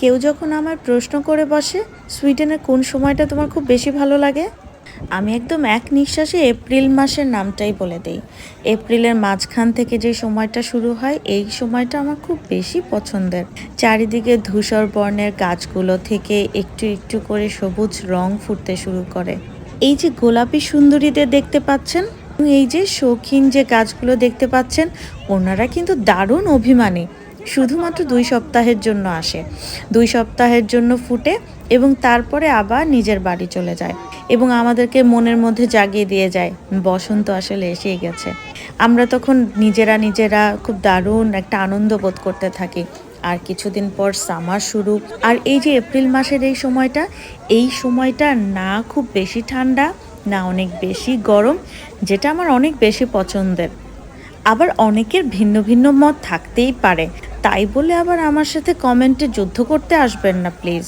কেউ যখন আমার প্রশ্ন করে বসে, সুইডেনের কোন সময়টা তোমার খুব বেশি ভালো লাগে? আমি একদম এক নিঃশ্বাসে এপ্রিল মাসের নামটাই বলে দিই। এপ্রিলের মাঝখান থেকে যে সময়টা শুরু হয়, এই সময়টা আমার খুব বেশি পছন্দের। চারিদিকে ধূসর বর্ণের গাছগুলো থেকে একটু একটু করে সবুজ রং ফুটতে শুরু করে। এই যে গোলাপি সুন্দরীদের দেখতে পাচ্ছেন, এই যে শৌখিন যে গাছগুলো দেখতে পাচ্ছেন, ওনারা কিন্তু দারুণ অভিমানী। শুধুমাত্র দুই সপ্তাহের জন্য আসে। দুই সপ্তাহের জন্য ফুটে এবং তারপরে আবার নিজের বাড়ি চলে যায় এবং আমাদেরকে মনের মধ্যে জাগিয়ে দিয়ে যায়, বসন্ত আসলে এসেই গেছে। আমরা তখন নিজেরা নিজেরা খুব দারুণ একটা আনন্দ বোধ করতে থাকি। আর কিছুদিন পর সামার শুরু। আর এই যে এপ্রিল মাসের এই সময়টা এই সময়টা না খুব বেশি ঠান্ডা, না অনেক বেশি গরম, যেটা আমার অনেক বেশি পছন্দের। আবার অনেকের ভিন্ন ভিন্ন মত থাকতেই পারে। তাই বলে আবার আমার সাথে কমেন্টে যুদ্ধ করতে আসবেন না প্লিজ